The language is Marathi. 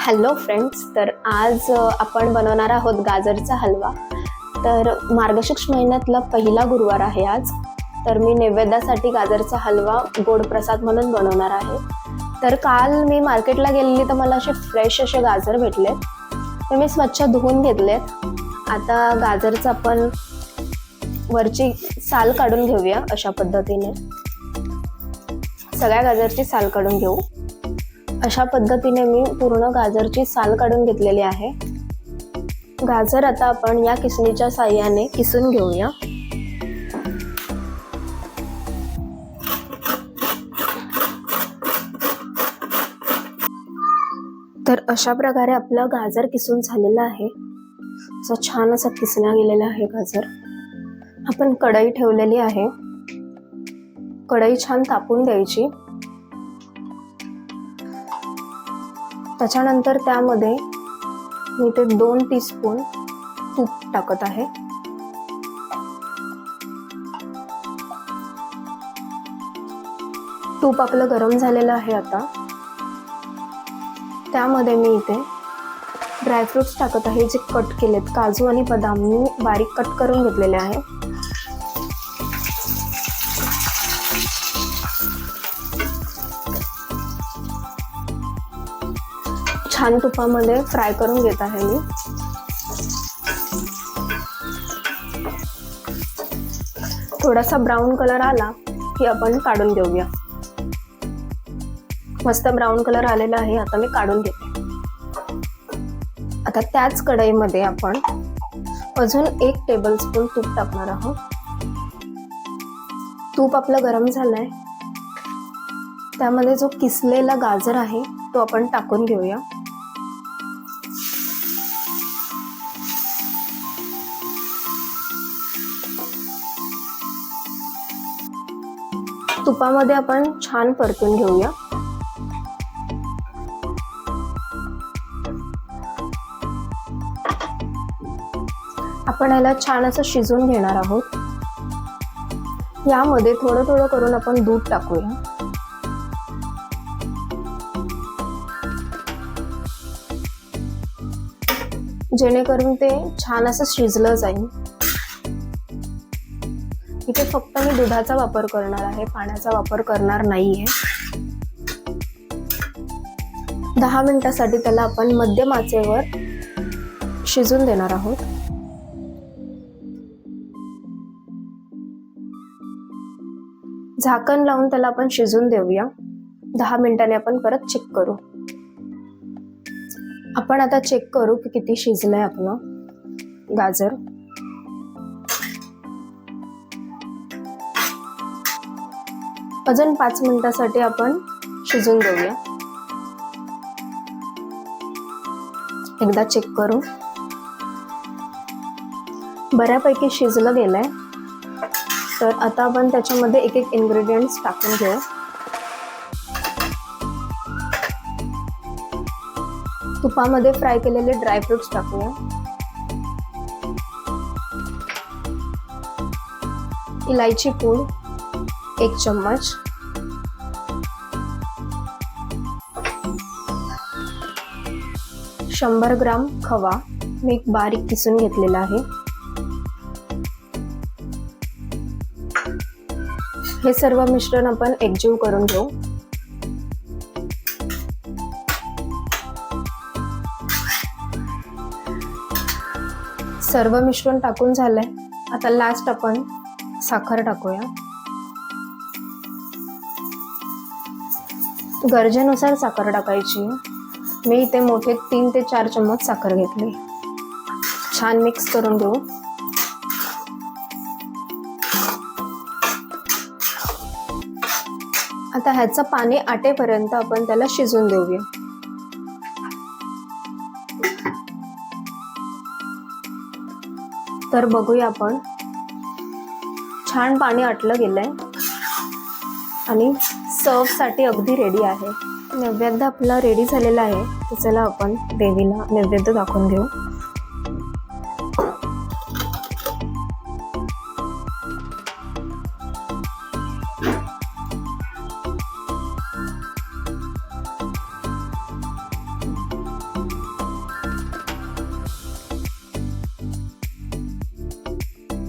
हॅलो फ्रेंड्स तर आज आपण बनवणार आहोत गाजरचा हलवा. तर मार्गशीर्ष महिन्यातला पहिला गुरुवार आहे आज. तर मी नैवेद्यासाठी गाजरचा हलवा गोड प्रसाद म्हणून बनवणार आहे. तर काल मी मार्केटला गेलेली तर मला असे फ्रेश असे गाजर भेटले ते मी स्वच्छ धुवून घेतलेत. आता गाजरचं आपण वरची साल काढून घेऊया अशा पद्धतीने. सगळ्या गाजरची साल काढून घेऊ. अशा पद्धतीने मी पूर्ण गाजरची साल काढून घेतलेली आहे. गाजर आता आपण या किसणीच्या साह्याने किसून घेऊया. तर अशा प्रकारे आपलं गाजर किसून झालेलं आहे. असं छान असं किसला गेलेला आहे गाजर. आपण कढई ठेवलेली आहे. कढई छान तापून द्यायची. त्याच्यानंतर त्यामध्ये मी ते दोन टीस्पून तूप टाकत आहे. तूप आपलं गरम झालेलं आहे आता. त्यामध्ये मी इथे ड्रायफ्रुट्स टाकत आहे जे कट केलेत. काजू आणि बदाम मी बारीक कट करून घेतलेले आहे. छान तुपामध्ये फ्राय करून घेत आहे मी. थोडासा ब्राऊन कलर आला की आपण काढून घेऊया. मस्त ब्राऊन कलर आलेला आहे आता मी काढून घेते. आता त्याच कढईमध्ये आपण अजून एक टेबल स्पून तूप टाकणार आहोत. तूप आपलं गरम झालंय. त्यामध्ये जो किसलेला गाजर आहे तो आपण टाकून घेऊया. तुपामध्ये आपण छान परतून घेऊया. आपण याला छान असं शिजवून घेणार आहोत. यामध्ये थोडं थोडं करून आपण दूध टाकूया. जेणेकरून ते छान असं शिजलं जाईल. इथे फक्त मी दुधाचा वापर करणार आहे पाण्याचा वापर करणार नाहीये. दहा मिनिटासाठी त्याला आपण मध्यम आचेवर शिजून देणार आहोत. झाकण लावून त्याला आपण शिजून देऊया. दहा मिनिटांनी आपण परत चेक करू. आपण आता चेक करू की किती शिजलंय आपलं गाजर. अजून पाच मिनिटासाठी आपण शिजून देऊया. एकदा चेक करू. बऱ्यापैकी शिजलं गेलंय. तर आता आपण त्याच्यामध्ये एक एक इन्ग्रेडियंट्स टाकून घेऊ. तुपामध्ये फ्राय केलेले ड्रायफ्रुट्स टाकूया. इलायची पूड. एक चम्मच शंभर ग्राम खवा मी एक बारीक किसून घेतलेला आहे. हे सर्व मिश्रण आपण एकजीव करून घेऊ. सर्व मिश्रण टाकून झालंय. आता लास्ट आपण साखर टाकूया. गरजेनुसार साखर टाकायची. मी इथे मोठे तीन ते चार चम्मच साखर घेतली. छान मिक्स करून घेऊ. आता ह्याचं पाणी आटेपर्यंत आपण त्याला शिजून देऊया. तर बघूया आपण. छान पाणी आटलं गेलंय. आणि सर्वसाठी अगदी रेडी आहे. नैवेद्य आपला रेडी झालेला आहे. तर चला आपण देवीला नैवेद्य दाखवून घेऊ.